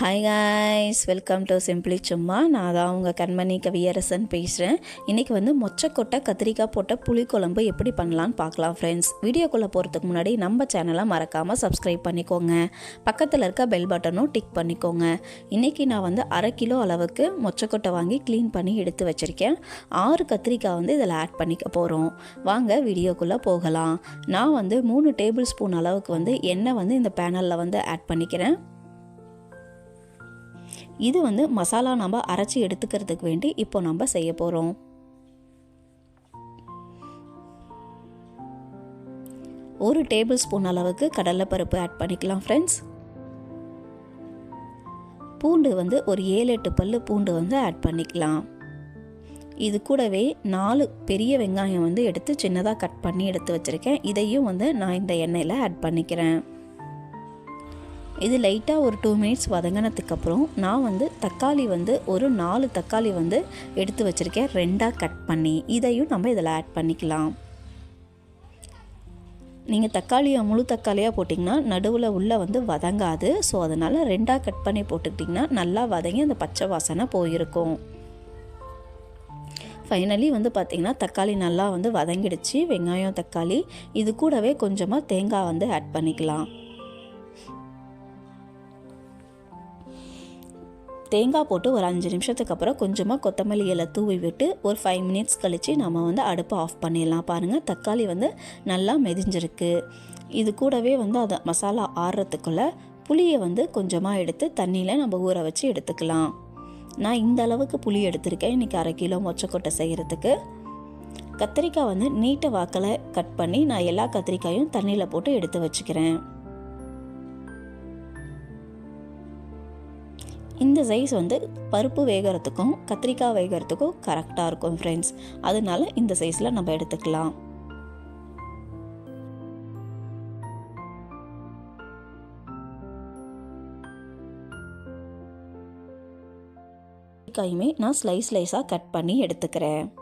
Hi guys welcome to simply சும்மா நான் தான் உங்கள் கண்மணி கவியரசன் பேசுகிறேன் இன்றைக்கி வந்து மொச்சக்கொட்டை கத்திரிக்காய் போட்ட புளிக்குழம்பு எப்படி பண்ணலான்னு பார்க்கலாம் ஃப்ரெண்ட்ஸ் வீடியோக்குள்ளே போகிறதுக்கு முன்னாடி நம்ம சேனலை மறக்காமல் சப்ஸ்கிரைப் பண்ணிக்கோங்க. பக்கத்தில் இருக்க பெல் பட்டனும் டிக் பண்ணிக்கோங்க. இன்றைக்கி நான் வந்து அரை கிலோ அளவுக்கு மொச்சக்கொட்டை வாங்கி க்ளீன் பண்ணி எடுத்து வச்சுருக்கேன். ஆறு கத்திரிக்காய் வந்து இதில் ஆட் பண்ணிக்க போகிறோம் வாங்க வீடியோக்குள்ளே போகலாம். நான் வந்து மூணு டேபிள் ஸ்பூன் அளவுக்கு வந்து எண்ணெய் வந்து இந்த பேனலில் வந்து ஆட் பண்ணிக்கிறேன். இது வந்து மசாலா நம்ம அரைச்சி எடுத்துக்கிறதுக்கு வேண்டி இப்போ நம்ம செய்ய போகிறோம் ஒரு டேபிள் ஸ்பூன் அளவுக்கு கடலைப்பருப்பு ஆட் பண்ணிக்கலாம் ஃப்ரெண்ட்ஸ் பூண்டு வந்து ஒரு ஏழு எட்டு பல்லு பூண்டு வந்து ஆட் பண்ணிக்கலாம். இது கூடவே நாலு பெரிய வெங்காயம் வந்து எடுத்து சின்னதாக கட் பண்ணி எடுத்து வச்சுருக்கேன். இதையும் வந்து நான் இந்த எண்ணெயில் ஆட் பண்ணிக்கிறேன். இது லைட்டாக ஒரு டூ மினிட்ஸ் வதங்கினதுக்கப்புறம் நான் வந்து தக்காளி வந்து ஒரு நாலு தக்காளி வந்து எடுத்து வச்சுருக்கேன். ரெண்டாக கட் பண்ணி. இதையும் நம்ம இதில் ஆட் பண்ணிக்கலாம். நீங்கள் தக்காளியை முழு தக்காளியாக போட்டிங்கன்னா நடுவில் உள்ளே வந்து வதங்காது. ஸோ அதனால் ரெண்டாக கட் பண்ணி போட்டுக்கிட்டிங்கன்னா நல்லா வதங்கி அந்த பச்சை வாசனை போயிருக்கும். ஃபைனலி வந்து பார்த்திங்கன்னா தக்காளி நல்லா வந்து வதங்கிடுச்சு. வெங்காயம் தக்காளி. இது கூடவே கொஞ்சமாக தேங்காய் வந்து ஆட் பண்ணிக்கலாம். தேங்காய் போட்டு ஒரு அஞ்சு நிமிஷத்துக்கு அப்புறம் கொஞ்சமாக கொத்தமல்லி இலை தூவி விட்டு ஒரு ஃபைவ் மினிட்ஸ் கழித்து நம்ம வந்து அடுப்பை ஆஃப் பண்ணிடலாம். பாருங்கள் தக்காளி வந்து நல்லா மெதிஞ்சிருக்கு. இது கூடவே வந்து அதை மசாலா ஆறுறதுக்குள்ளே புளியை வந்து கொஞ்சமாக எடுத்து தண்ணியில் நம்ம ஊற வச்சு எடுத்துக்கலாம். நான் இந்த அளவுக்கு புளி எடுத்திருக்கேன். இன்றைக்கி அரை கிலோ மொச்சக்கொட்டை செய்கிறதுக்கு கத்திரிக்காய் வந்து நீட்டை வாக்கில் கட் பண்ணி நான் எல்லா கத்திரிக்காயும் தண்ணியில் போட்டு எடுத்து வச்சுக்கிறேன். இந்த சைஸ் வந்து பருப்பு வேகிறதுக்கும் கத்திரிக்காய் வேகிறதுக்கும் கரெக்டாக இருக்கும் ஃப்ரெண்ட்ஸ் அதனால இந்த சைஸில் நம்ம எடுத்துக்கலாம். கத்திரிக்காயுமே நான் ஸ்லைஸ் ஸ்லைஸாக கட் பண்ணி எடுத்துக்கிறேன்.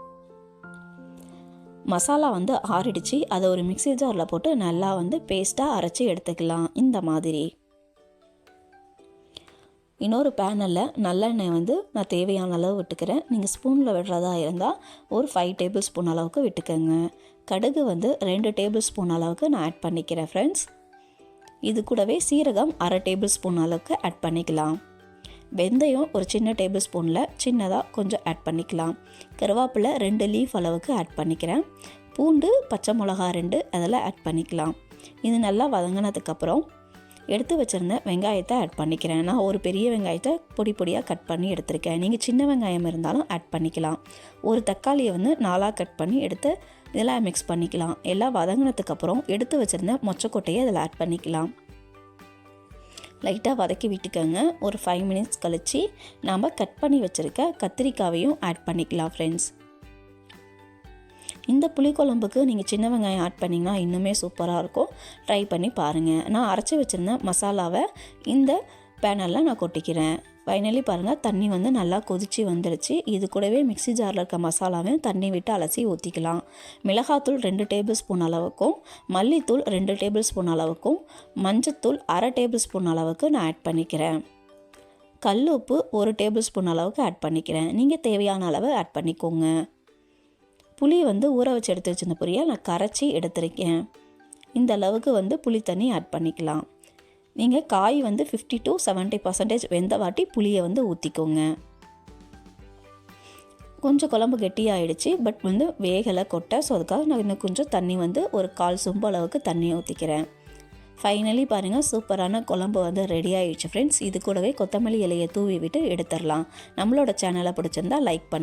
மசாலா வந்து ஆறிடுச்சு. அதை ஒரு மிக்சி ஜாரில் போட்டு நல்லா வந்து பேஸ்ட்டாக அரைச்சி எடுத்துக்கலாம். இந்த மாதிரி. இன்னொரு பேனலில் நல்லெண்ணெய் வந்து நான் தேவையான அளவு விட்டுக்கிறேன். நீங்கள் ஸ்பூனில் விடுறதா இருந்தால் ஒரு ஃபைவ் டேபிள் ஸ்பூன் அளவுக்கு விட்டுக்கோங்க. கடுகு வந்து ரெண்டு டேபிள் ஸ்பூன் அளவுக்கு நான் ஆட் பண்ணிக்கிறேன் ஃப்ரெண்ட்ஸ் இது கூடவே சீரகம் அரை டேபிள் ஸ்பூன் அளவுக்கு ஆட் பண்ணிக்கலாம். வெந்தயம் ஒரு சின்ன டேபிள் ஸ்பூனில் சின்னதாக கொஞ்சம் ஆட் பண்ணிக்கலாம். கருவேப்பிலை ரெண்டு லீஃப் அளவுக்கு ஆட் பண்ணிக்கிறேன். பூண்டு பச்சை மிளகா ரெண்டு அதெல்லாம் ஆட் பண்ணிக்கலாம். இது நல்லா வதங்கினதுக்கப்புறம் எடுத்து வச்சுருந்த வெங்காயத்தை ஆட் பண்ணிக்கிறேன். நான் ஒரு பெரிய வெங்காயத்தை பொடி பொடியாக கட் பண்ணி எடுத்திருக்கேன். நீங்கள் சின்ன வெங்காயம் இருந்தாலும் ஆட் பண்ணிக்கலாம். ஒரு தக்காளியை வந்து நாலாக கட் பண்ணி எடுத்து இதெல்லாம் மிக்ஸ் பண்ணிக்கலாம். எல்லாம் வதங்கினதுக்கப்புறம் எடுத்து வச்சுருந்த மொச்சக்கொட்டையை அதில் ஆட் பண்ணிக்கலாம். லைட்டாக வதக்கி விட்டுக்கோங்க. ஒரு ஃபைவ் மினிட்ஸ் கழித்து நாம் கட் பண்ணி வச்சுருக்க கத்திரிக்காவையும் ஆட் பண்ணிக்கலாம் ஃப்ரெண்ட்ஸ் இந்த புளிக்குழம்புக்கு நீங்கள் சின்ன வெங்காயம் ஆட் பண்ணிங்கன்னா இன்னுமே சூப்பராக இருக்கும். ட்ரை பண்ணி பாருங்கள் நான் அரைச்சி வச்சுருந்த மசாலாவை இந்த பேனலில் நான் கொட்டிக்கிறேன். ஃபைனலி பாருங்கள் தண்ணி வந்து நல்லா கொதித்து வந்துடுச்சு இது கூடவே மிக்சி ஜாரில் இருக்க மசாலாவையும் தண்ணி விட்டு அலசி ஊற்றிக்கலாம் மிளகாத்தூள் ரெண்டு டேபிள் ஸ்பூன் அளவுக்கும் மல்லித்தூள் ரெண்டு டேபிள் ஸ்பூன் அளவுக்கும் மஞ்சத்தூள் அரை டேபிள் ஸ்பூன் அளவுக்கு நான் ஆட் பண்ணிக்கிறேன். கல் உப்பு ஒரு டேபிள் ஸ்பூன் அளவுக்கு ஆட் பண்ணிக்கிறேன். நீங்கள் தேவையான அளவு ஆட் பண்ணிக்கோங்க. புளி வந்து ஊற வச்சு எடுத்து வச்சிருந்த பொரியை நான் கரைச்சி எடுத்திருக்கேன். இந்த அளவுக்கு வந்து புளி தண்ணி ஆட் பண்ணிக்கலாம். நீங்கள் காய் வந்து ஃபிஃப்டி டு செவன்ட்டி பர்சன்டேஜ் வெந்த வாட்டி புளியை வந்து ஊற்றிக்கோங்க கொஞ்சம் குழம்பு கெட்டியாகிடுச்சு பட் வந்து வேகலை கொட்டை ஸோ அதுக்காக நான் இன்னும் கொஞ்சம் தண்ணி வந்து ஒரு கால் சொம்பு அளவுக்கு தண்ணி ஊற்றிக்கிறேன் ஃபைனலி பாருங்கள் சூப்பரான குழம்பு வந்து ரெடி ஆகிடுச்சு ஃப்ரெண்ட்ஸ் இது கூடவே கொத்தமல்லி இலையை தூவி விட்டு எடுத்துடலாம். நம்மளோட சேனலை பிடிச்சிருந்தா லைக் பண்ணு